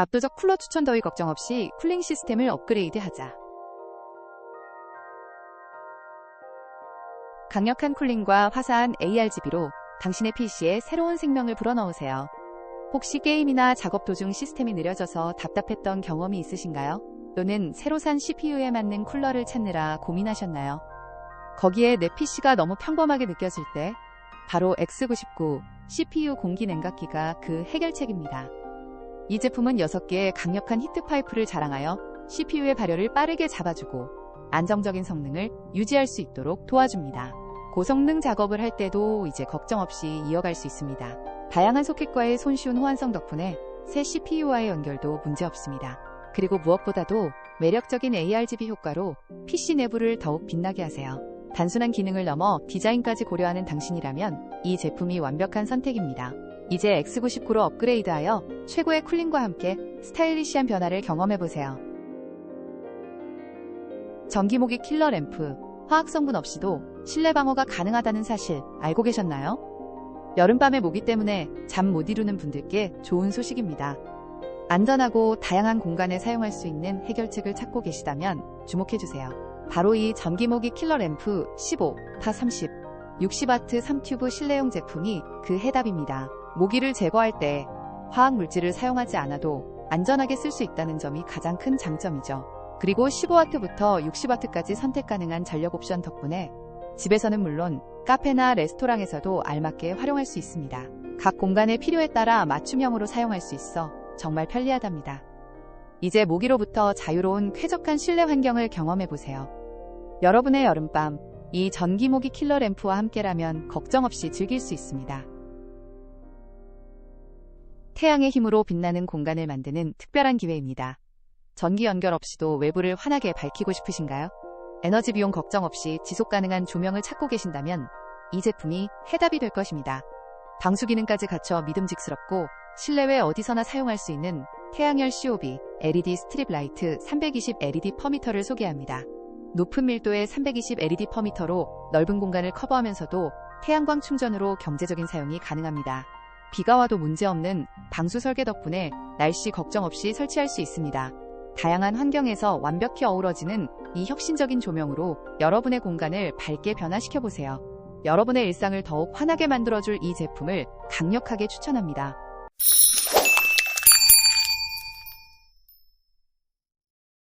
압도적 쿨러 추천 더위 걱정 없이 쿨링 시스템을 업그레이드하자. 강력한 쿨링과 화사한 ARGB로 당신의 PC에 새로운 생명을 불어넣으세요. 혹시 게임이나 작업 도중 시스템이 느려져서 답답했던 경험이 있으신가요? 또는 새로 산 CPU에 맞는 쿨러를 찾느라 고민하셨나요? 거기에 내 PC가 너무 평범하게 느껴질 때 바로 X99 CPU 공기 냉각기가 그 해결책입니다. 이 제품은 6개의 강력한 히트 파이프를 자랑하여 CPU의 발열을 빠르게 잡아주고 안정적인 성능을 유지할 수 있도록 도와줍니다. 고성능 작업을 할 때도 이제 걱정 없이 이어갈 수 있습니다. 다양한 소켓과의 손쉬운 호환성 덕분에 새 CPU와의 연결도 문제없습니다. 그리고 무엇보다도 매력적인 ARGB 효과로 PC 내부를 더욱 빛나게 하세요. 단순한 기능을 넘어 디자인까지 고려하는 당신이라면 이 제품이 완벽한 선택입니다. 이제 X99로 업그레이드하여 최고의 쿨링과 함께 스타일리시한 변화를 경험해보세요. 전기모기 킬러 램프, 화학 성분 없이도 실내 방어가 가능하다는 사실 알고 계셨나요? 여름밤에 모기 때문에 잠 못 이루는 분들께 좋은 소식입니다. 안전하고 다양한 공간에 사용할 수 있는 해결책을 찾고 계시다면 주목해주세요. 바로 이 전기모기 킬러 램프 15, 파 30, 60와트 3튜브 실내용 제품이 그 해답입니다. 모기를 제거할 때 화학 물질을 사용하지 않아도 안전하게 쓸 수 있다는 점이 가장 큰 장점이죠. 그리고 15와트부터 60와트까지 선택 가능한 전력 옵션 덕분에 집에서는 물론 카페나 레스토랑에서도 알맞게 활용할 수 있습니다. 각 공간의 필요에 따라 맞춤형으로 사용할 수 있어 정말 편리하답니다. 이제 모기로부터 자유로운 쾌적한 실내 환경을 경험해 보세요. 여러분의 여름밤, 이 전기 모기 킬러 램프와 함께라면 걱정 없이 즐길 수 있습니다. 태양의 힘으로 빛나는 공간을 만드는 특별한 기회입니다. 전기 연결 없이도 외부를 환하게 밝히고 싶으신가요? 에너지 비용 걱정 없이 지속 가능한 조명을 찾고 계신다면 이 제품이 해답이 될 것입니다. 방수 기능까지 갖춰 믿음직스럽고 실내외 어디서나 사용할 수 있는 태양열 COB LED 스트립 라이트 320 LED 퍼미터를 소개합니다. 높은 밀도의 320 LED 퍼미터로 넓은 공간을 커버하면서도 태양광 충전으로 경제적인 사용이 가능합니다. 비가 와도 문제없는 방수 설계 덕분에 날씨 걱정 없이 설치할 수 있습니다. 다양한 환경에서 완벽히 어우러지는 이 혁신적인 조명으로 여러분의 공간을 밝게 변화시켜 보세요. 여러분의 일상을 더욱 환하게 만들어줄 이 제품을 강력하게 추천합니다.